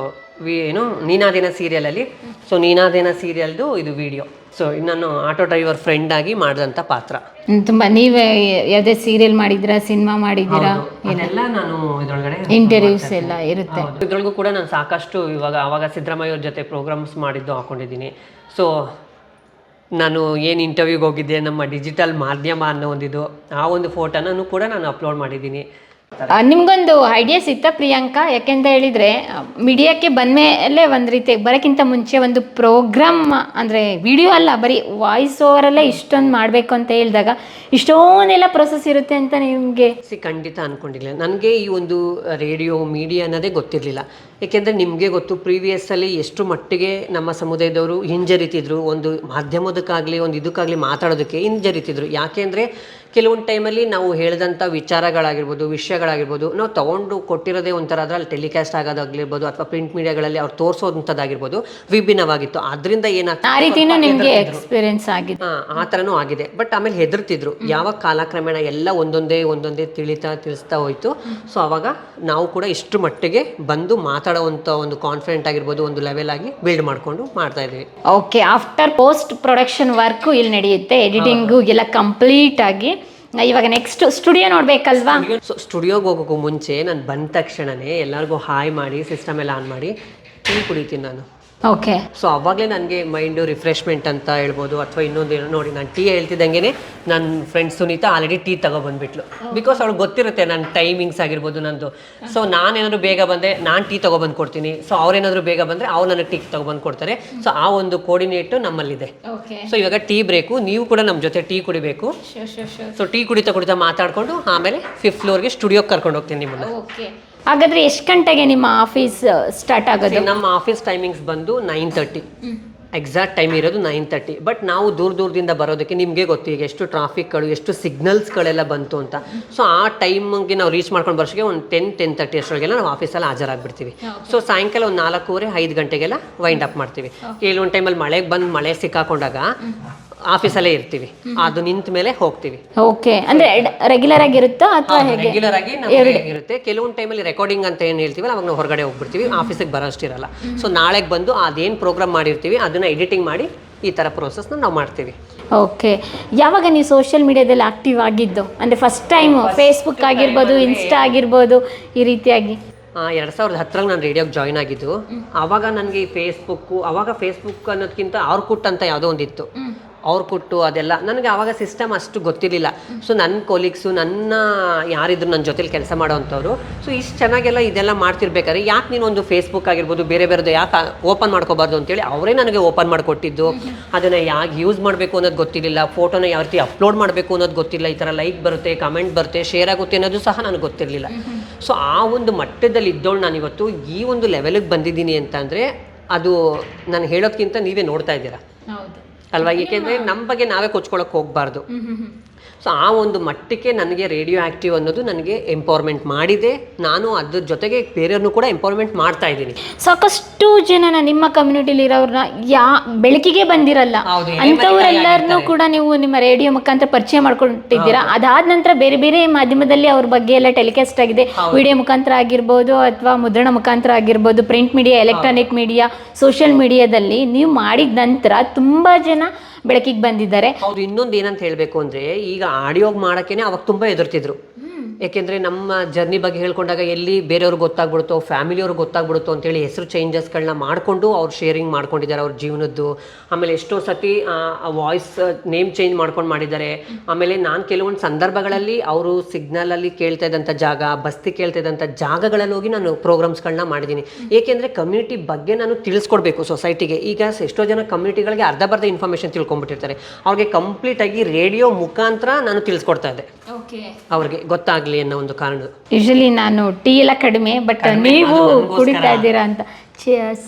ವಿ ಏನು, ನೀನಾದಿನ ಸೀರಿಯಲಲ್ಲಿ ಸೊ ನೀನಾದಿನ ಸೀರಿಯಲ್ದು ಇದು ವಿಡಿಯೋ ಸೊ ನಾನು ಆಟೋ ಡ್ರೈವರ್ ಫ್ರೆಂಡ್ ಆಗಿ ಮಾಡಿದಂಥ ಪಾತ್ರ. ತುಂಬಾ ನೀವೇ ಯಾವುದೇ ಸೀರಿಯಲ್ ಮಾಡಿದ್ದೀರಾ ಸಿನಿಮಾ ಮಾಡಿದ್ದೀರಾ? ಏನೆಲ್ಲ ನಾನು ಇದರೊಳಗಡೆ ಇಂಟರ್ವ್ಯೂಸ್ ಎಲ್ಲ ಇರುತ್ತೆ. ಇದ್ರೊಳಗೂ ಕೂಡ ನಾನು ಸಾಕಷ್ಟು ಇವಾಗ ಆವಾಗ ಸಿದ್ದರಾಮಯ್ಯ ಅವ್ರ ಜೊತೆ ಪ್ರೋಗ್ರಾಮ್ಸ್ ಮಾಡಿದ್ದು ಹಾಕೊಂಡಿದ್ದೀನಿ. ಸೊ ನಾನು ಏನು ಇಂಟರ್ವ್ಯೂಗೆ ಹೋಗಿದ್ದೆ ನಮ್ಮ ಡಿಜಿಟಲ್ ಮಾಧ್ಯಮ ಅನ್ನೋ ಒಂದಿದು ಆ ಒಂದು ಫೋಟೋನೂ ಕೂಡ ನಾನು ಅಪ್ಲೋಡ್ ಮಾಡಿದ್ದೀನಿ. ನಿಮ್ಗೊಂದು ಐಡಿಯಾ ಇತ್ತ ಪ್ರಿಯಾಂಕಾ? ಯಾಕೆಂತ ಹೇಳಿದ್ರೆ ಮೀಡಿಯಾಕ್ಕೆ ಬಂದ್ಮೇಲೆ ಒಂದು ರೀತಿ ಬರೋಕ್ಕಿಂತ ಮುಂಚೆ ಒಂದು ಪ್ರೋಗ್ರಾಮ್ ಅಂದರೆ ವಿಡಿಯೋ ಅಲ್ಲ, ಬರೀ ವಾಯ್ಸ್ ಓವರಲ್ಲೇ ಇಷ್ಟೊಂದು ಮಾಡಬೇಕು ಅಂತ ಹೇಳಿದಾಗ ಇಷ್ಟೊಂದೆಲ್ಲ ಪ್ರೊಸೆಸ್ ಇರುತ್ತೆ ಅಂತ ನಿಮಗೆ? ಖಂಡಿತ ಅನ್ಕೊಂಡಿಲ್ಲ. ನನಗೆ ಈ ಒಂದು ರೇಡಿಯೋ ಮೀಡಿಯಾ ಅನ್ನೋದೇ ಗೊತ್ತಿರಲಿಲ್ಲ. ಏಕೆಂದರೆ ನಿಮಗೆ ಗೊತ್ತು ಪ್ರೀವಿಯಸ್ಸಲ್ಲಿ ಎಷ್ಟು ಮಟ್ಟಿಗೆ ನಮ್ಮ ಸಮುದಾಯದವರು ಹಿಂಜರಿತಿದ್ರು. ಒಂದು ಮಾಧ್ಯಮದಕ್ಕಾಗಲಿ ಒಂದು ಇದಕ್ಕಾಗಲಿ ಮಾತಾಡೋದಕ್ಕೆ ಹಿಂಜರಿತಿದ್ರು. ಯಾಕೆಂದರೆ ಕೆಲವೊಂದು ಟೈಮಲ್ಲಿ ನಾವು ಹೇಳಿದಂಥ ವಿಚಾರಗಳಾಗಿರ್ಬೋದು ವಿಷಯಗಳಾಗಿರ್ಬೋದು ನಾವು ತೊಗೊಂಡು ಕೊಟ್ಟಿರೋದೇ ಒಂಥರ ಅದ್ರಲ್ಲಿ ಟೆಲಿಕಾಸ್ಟ್ ಆಗೋದಾಗಿರ್ಬೋದು ಅಥವಾ ಪ್ರಿಂಟ್ ಮೀಡಿಯಾಗಳಲ್ಲಿ ಅವ್ರು ತೋರಿಸೋದಂಥದ್ದಾಗಿರ್ಬೋದು ವಿಭಿನ್ನವಾಗಿತ್ತು. ಅದರಿಂದ ಏನಾಗ್ತದೆ ಎಕ್ಸ್ಪೀರಿಯನ್ಸ್ ಆಗಿದೆ ಹಾ ಆ ಥರನೂ ಆಗಿದೆ. ಬಟ್ ಆಮೇಲೆ ಹೆದರ್ತಿದ್ರು. ಯಾವಾಗ ಕಾಲಕ್ರಮೇಣ ಎಲ್ಲ ಒಂದೊಂದೇ ಒಂದೊಂದೇ ತಿಳಿತಾ ತಿಳಿಸ್ತಾ ಹೋಯ್ತು. ಸೊ ಅವಾಗ ನಾವು ಕೂಡ ಇಷ್ಟು ಮಟ್ಟಿಗೆ ಬಂದು ಮಾತಾಡೋವಂಥ ಒಂದು ಕಾನ್ಫಿಡೆಂಟ್ ಆಗಿರ್ಬೋದು ಒಂದು ಲೆವೆಲ್ ಆಗಿ ಬಿಲ್ಡ್ ಮಾಡಿಕೊಂಡು ಮಾಡ್ತಾ ಇದ್ದೀವಿ. Okay after post production work ಇಲ್ಲಿ ನಡೆಯುತ್ತೆ ಎಡಿಟಿಂಗ್ ಎಲ್ಲ ಕಂಪ್ಲೀಟ್ ಆಗಿ ಇವಾಗ ನೆಕ್ಸ್ಟ್ ಸ್ಟುಡಿಯೋ ನೋಡ್ಬೇಕಲ್ವಾ? ಸೊ ಸ್ಟುಡಿಯೋಗೆ ಹೋಗೋಕ್ಕೂ ಮುಂಚೆ ನಾನು ಬಂದ ತಕ್ಷಣನೇ ಎಲ್ಲರಿಗೂ ಹಾಯ್ ಮಾಡಿ ಸಿಸ್ಟಮ್ ಎಲ್ಲ ಆನ್ ಮಾಡಿ ಟೀ ಕುಡಿತೀನಿ ನಾನು. ಓಕೆ ಸೊ ಅವಾಗಲೇ ನನಗೆ ಮೈಂಡು ರಿಫ್ರೆಶ್ಮೆಂಟ್ ಅಂತ ಹೇಳ್ಬೋದು ಅಥವಾ ಇನ್ನೊಂದು ಏನೋ ನೋಡಿ ನಾನು ಟೀ ಹೇಳ್ತಿದ್ದಂಗೆ ನನ್ನ ಫ್ರೆಂಡ್ ಸುನೀತಾ ಆಲ್ರೆಡಿ ಟೀ ತಗೊಬಂದ್ಬಿಟ್ಲು. ಬಿಕಾಸ್ ಅವ್ಳು ಗೊತ್ತಿರುತ್ತೆ ನನ್ನ ಟೈಮಿಂಗ್ಸ್ ಆಗಿರ್ಬೋದು ನಂದು. ಸೊ ನಾನೇನಾದ್ರು ಬೇಗ ಬಂದರೆ ನಾನು ಟೀ ತೊಗೊಬಂದು ಕೊಡ್ತೀನಿ. ಸೊ ಅವ್ರೇನಾದರೂ ಬೇಗ ಬಂದರೆ ಅವ್ರು ನನಗೆ ಟೀ ತೊಗೊಬಂದು ಕೊಡ್ತಾರೆ. ಸೊ ಆ ಒಂದು ಕೋರ್ಡಿನೇಟು ನಮ್ಮಲ್ಲಿದೆ. ಓಕೆ ಸೊ ಇವಾಗ ಟೀ ಬ್ರೇಕು ನೀವು ಕೂಡ ನಮ್ಮ ಜೊತೆ ಟೀ ಕುಡಿಬೇಕು. ಸೊ ಟೀ ಕುಡಿತಾ ಕುಡಿತಾ ಮಾತಾಡಿಕೊಂಡು ಆಮೇಲೆ ಫಿಫ್ತ್ ಫ್ಲೋರ್ಗೆ ಸ್ಟುಡಿಯೋಗೆ ಕರ್ಕೊಂಡು ಹೋಗ್ತೀನಿ ನಿಮ್ಮನ್ನು. ಓಕೆ ಹಾಗಾದ್ರೆ ಎಷ್ಟು ಗಂಟೆಗೆ ನಿಮ್ಮ ಆಫೀಸ್ ಸ್ಟಾರ್ಟ್ ಆಗೋದು? ನಮ್ಮ ಆಫೀಸ್ ಟೈಮಿಂಗ್ಸ್ ಬಂದು ನೈನ್ ತರ್ಟಿ ಎಕ್ಸಾಕ್ಟ್ ಟೈಮ್ ಇರೋದು ನೈನ್ ತರ್ಟಿ ಬಟ್ ನಾವು ದೂರ ದೂರದಿಂದ ಬರೋದಕ್ಕೆ ನಿಮಗೆ ಗೊತ್ತು ಈಗ ಎಷ್ಟು ಟ್ರಾಫಿಕ್ಗಳು ಎಷ್ಟು ಸಿಗ್ನಲ್ಸ್ಗಳೆಲ್ಲ ಬಂತು ಅಂತ. ಸೊ ಆ ಟೈಮ್ಗೆ ನಾವು ರೀಚ್ ಮಾಡ್ಕೊಂಡು ಬರೋಕ್ಕೆ ಒಂದು ಟೆನ್ ಟೆನ್ ತರ್ಟಿ ಅಷ್ಟರೊಳಗೆಲ್ಲ ನಾವು ಆಫೀಸಲ್ಲಿ ಹಾಜರಾಗ್ಬಿಡ್ತೀವಿ. ಸೊ ಸಾಯಂಕಾಲ ಒಂದು ನಾಲ್ಕೂವರೆ ಐದು ಗಂಟೆಗೆಲ್ಲ ವೈಂಡ್ ಅಪ್ ಮಾಡ್ತೀವಿ. ಕೆಲವೊಂದು ಟೈಮಲ್ಲಿ ಮಳೆಗೆ ಬಂದು ಮಳೆ ಸಿಕ್ಕಾಕೊಂಡಾಗ ಆಫೀಸಲ್ಲೇ ಇರ್ತೀವಿ. ಅದು ನಿಂತ ಮೇಲೆ ಹೋಗ್ತೀವಿ. ಓಕೆ ಅಂದ್ರೆ ರೆಗ್ಯುಲರ್ ಆಗಿರುತ್ತಾ ಅಥವಾ ಹೇಗೆ? ರೆಗ್ಯುಲರ್ ಆಗಿ ನಮಗೆ ಇರುತ್ತೆ. ಕೆಲವೊಂದು ಟೈಮಲ್ಲಿ ರೆಕಾರ್ಡಿಂಗ್ ಅಂತ ಏನು ಹೇಳ್ತೀವಲ್ಲ ಅವಾಗ ನಾವು ಹೊರಗಡೆ ಹೋಗ್ಬಿಡ್ತೀವಿ. ಆಫೀಸಿಗೆ ಬರೋಷ್ಟಿರಲ್ಲ. ಸೊ ನಾಳೆಗೆ ಬಂದು ಅದೇನು ಪ್ರೋಗ್ರಾಮ್ ಮಾಡಿರ್ತೀವಿ ಅದನ್ನ ಎಡಿಟಿಂಗ್ ಮಾಡಿ ಈ ಥರ ಪ್ರೋಸೆಸ್ನ ನಾವು ಮಾಡ್ತೀವಿ. ಓಕೆ ಯಾವಾಗ ನೀವು ಸೋಷಿಯಲ್ ಮೀಡಿಯಾದಲ್ಲಿ ಆಕ್ಟಿವ್ ಆಗಿದ್ದು? ಅಂದರೆ ಫಸ್ಟ್ ಟೈಮ್ ಫೇಸ್ಬುಕ್ ಆಗಿರ್ಬೋದು ಇನ್ಸ್ಟಾ ಆಗಿರ್ಬೋದು ಈ ರೀತಿಯಾಗಿ? ಎರಡು ಸಾವಿರದ ಹತ್ತರಲ್ಲಿ ನಾನು ರೇಡಿಯೋಗೆ ಜಾಯ್ನ್ ಆಗಿದ್ದು ಆವಾಗ ನನಗೆ ಈ ಫೇಸ್ಬುಕ್ಕು ಆವಾಗ ಫೇಸ್ಬುಕ್ ಅನ್ನೋದಕ್ಕಿಂತ ಅವ್ರ ಕುಟ್ ಅಂತ ಯಾವುದೋ ಒಂದಿತ್ತು. ಅವ್ರ ಕೊಟ್ಟು ಅದೆಲ್ಲ. ನನಗೆ ಆವಾಗ ಸಿಸ್ಟಮ್ ಅಷ್ಟು ಗೊತ್ತಿರಲಿಲ್ಲ. ಸೊ ನನ್ನ ಕೊಲೀಗ್ಸು ನನ್ನ ಯಾರಿದ್ರು ನನ್ನ ಜೊತೆಲಿ ಕೆಲಸ ಮಾಡೋವಂಥವ್ರು ಸೊ ಇಷ್ಟು ಚೆನ್ನಾಗೆಲ್ಲ ಇದೆಲ್ಲ ಮಾಡ್ತಿರ್ಬೇಕಾದ್ರೆ, ಯಾಕೆ ನೀನು ಒಂದು ಫೇಸ್ಬುಕ್ ಆಗಿರ್ಬೋದು, ಬೇರೆ ಬೇರೆದು ಯಾಕೆ ಓಪನ್ ಮಾಡ್ಕೋಬಾರ್ದು ಅಂತೇಳಿ ಅವರೇ ನನಗೆ ಓಪನ್ ಮಾಡಿಕೊಟ್ಟಿದ್ದು. ಅದನ್ನು ಯಾಕೆ ಯೂಸ್ ಮಾಡಬೇಕು ಅನ್ನೋದು ಗೊತ್ತಿರಲಿಲ್ಲ. ಫೋಟೋನ ಯಾವ ರೀತಿ ಅಪ್ಲೋಡ್ ಮಾಡಬೇಕು ಅನ್ನೋದು ಗೊತ್ತಿಲ್ಲ ಈ ಥರ ಲೈಕ್ ಬರುತ್ತೆ ಕಮೆಂಟ್ ಬರುತ್ತೆ ಶೇರ್ ಆಗುತ್ತೆ ಅನ್ನೋದು ಸಹ ನನಗೆ ಗೊತ್ತಿರಲಿಲ್ಲ. ಸೊ ಆ ಒಂದು ಮಟ್ಟದಲ್ಲಿ ಇದ್ದವಳು ನಾನಿವತ್ತು ಈ ಒಂದು ಲೆವೆಲಿಗೆ ಬಂದಿದ್ದೀನಿ ಅಂತಂದರೆ ಅದು ನಾನು ಹೇಳೋದಕ್ಕಿಂತ ನೀವೇ ನೋಡ್ತಾ ಇದ್ದೀರಾ. ಹೌದು. ಅಲ್ವಾ? ಏಕೆಂದ್ರೆ ನಮ್ಮ ಬಗ್ಗೆ ನಾವೇ ಕೊಚ್ಕೊಳಕ್ ಹೋಗಬಾರ್ದು. ಸೊ ಆ ಒಂದು ಮಟ್ಟಕ್ಕೆ ನನಗೆ ರೇಡಿಯೋ ಆ್ಯಕ್ಟಿವ್ ಅನ್ನೋದು ನನಗೆ ಎಂಪವರ್ಮೆಂಟ್ ಮಾಡಿದೆ. ನಾನು ಅದ್ರ ಜೊತೆಗೆ ಬೇರೆಯವ್ರನ್ನೂ ಕೂಡ ಎಂಪವರ್ಮೆಂಟ್ ಮಾಡ್ತಾ ಇದ್ದೀನಿ. ಸಾಕಷ್ಟು ಜನನ ನಿಮ್ಮ ಕಮ್ಯುನಿಟಿಲಿ ಇರೋರ್ನ ಯಾ ಬೆಳಕಿಗೆ ಬಂದಿರಲ್ಲ. ಅಂಥವರೆಲ್ಲರನ್ನೂ ಕೂಡ ನೀವು ನಿಮ್ಮ ರೇಡಿಯೋ ಮುಖಾಂತರ ಪರಿಚಯ ಮಾಡ್ಕೊಂಡಿದ್ದೀರಾ? ಅದಾದ ನಂತರ ಬೇರೆ ಬೇರೆ ಮಾಧ್ಯಮದಲ್ಲಿ ಅವ್ರ ಬಗ್ಗೆ ಎಲ್ಲ ಟೆಲಿಕಾಸ್ಟ್ ಆಗಿದೆ. ವಿಡಿಯೋ ಮುಖಾಂತರ ಆಗಿರ್ಬೋದು ಅಥವಾ ಮುದ್ರಣ ಮುಖಾಂತರ ಆಗಿರ್ಬೋದು print media electronic media social ಮೀಡಿಯಾದಲ್ಲಿ ನೀವು ಮಾಡಿದ ನಂತರ ತುಂಬ ಜನ ಬೆಳಕಿಗೆ ಬಂದಿದ್ದಾರೆ. ಅವ್ರು ಇನ್ನೊಂದು ಏನಂತ ಹೇಳಬೇಕು ಅಂದ್ರೆ ಈಗ ಆಡಿಯೋಗೆ ಮಾಡೋಕ್ಕೇ ಅವಾಗ ತುಂಬಾ ಹೆದರ್ತಿದ್ರು. ಏಕೆಂದರೆ ನಮ್ಮ ಜರ್ನಿ ಬಗ್ಗೆ ಹೇಳ್ಕೊಂಡಾಗ ಎಲ್ಲಿ ಬೇರೆಯವ್ರಿಗೆ ಗೊತ್ತಾಗ್ಬಿಡುತ್ತೋ, ಫ್ಯಾಮಿಲಿಯವ್ರಿಗೆ ಗೊತ್ತಾಗ್ಬಿಡುತ್ತೋ ಅಂತೇಳಿ ಹೆಸರು ಚೇಂಜಸ್ಗಳನ್ನ ಮಾಡಿಕೊಂಡು ಅವ್ರು ಶೇರಿಂಗ್ ಮಾಡ್ಕೊಂಡಿದ್ದಾರೆ ಅವ್ರ ಜೀವನದ್ದು. ಆಮೇಲೆ ಎಷ್ಟೋ ಸತಿ ವಾಯ್ಸ್ ನೇಮ್ ಚೇಂಜ್ ಮಾಡ್ಕೊಂಡು ಮಾಡಿದ್ದಾರೆ. ಆಮೇಲೆ ನಾನು ಕೆಲವೊಂದು ಸಂದರ್ಭಗಳಲ್ಲಿ ಅವರು ಸಿಗ್ನಲಲ್ಲಿ ಕೇಳ್ತಾ ಇದ್ದಂಥ ಜಾಗ, ಬಸ್ತಿ ಕೇಳ್ತಾ ಇದ್ದಂಥ ಜಾಗಗಳಲ್ಲಿ ಹೋಗಿ ನಾನು ಪ್ರೋಗ್ರಾಮ್ಸ್ಗಳನ್ನ ಮಾಡಿದ್ದೀನಿ. ಏಕೆಂದರೆ ಕಮ್ಯುನಿಟಿ ಬಗ್ಗೆ ನಾನು ತಿಳಿಸ್ಕೊಡ್ಬೇಕು ಸೊಸೈಟಿಗೆ ಈಗ ಎಷ್ಟೋ ಜನ ಕಮ್ಯುನಿಟಿಗಳಿಗೆ ಅರ್ಧ ಬರ್ಧ ಇನ್ಫಾರ್ಮೇಷನ್ ತಿಳ್ಕೊಂಡ್ಬಿಟ್ಟಿರ್ತಾರೆ. ಅವ್ರಿಗೆ ಕಂಪ್ಲೀಟಾಗಿ ರೇಡಿಯೋ ಮುಖಾಂತರ ನಾನು ತಿಳಿಸ್ಕೊಡ್ತಾ ಇದ್ದೆ. ಅವ್ರಿಗೆ ಗೊತ್ತಾಗ್ಲಿ ಅನ್ನೋ ಒಂದು ಕಾರಣ ಯೂಶಲಿ ನಾನು ಟೀ ಎಲ್ಲ ಕಡಿಮೆ ಬಟ್ ನೀವು ಕುಡಿತಾ ಇದ್ದೀರಾ ಅಂತ. ಚಿಯರ್ಸ್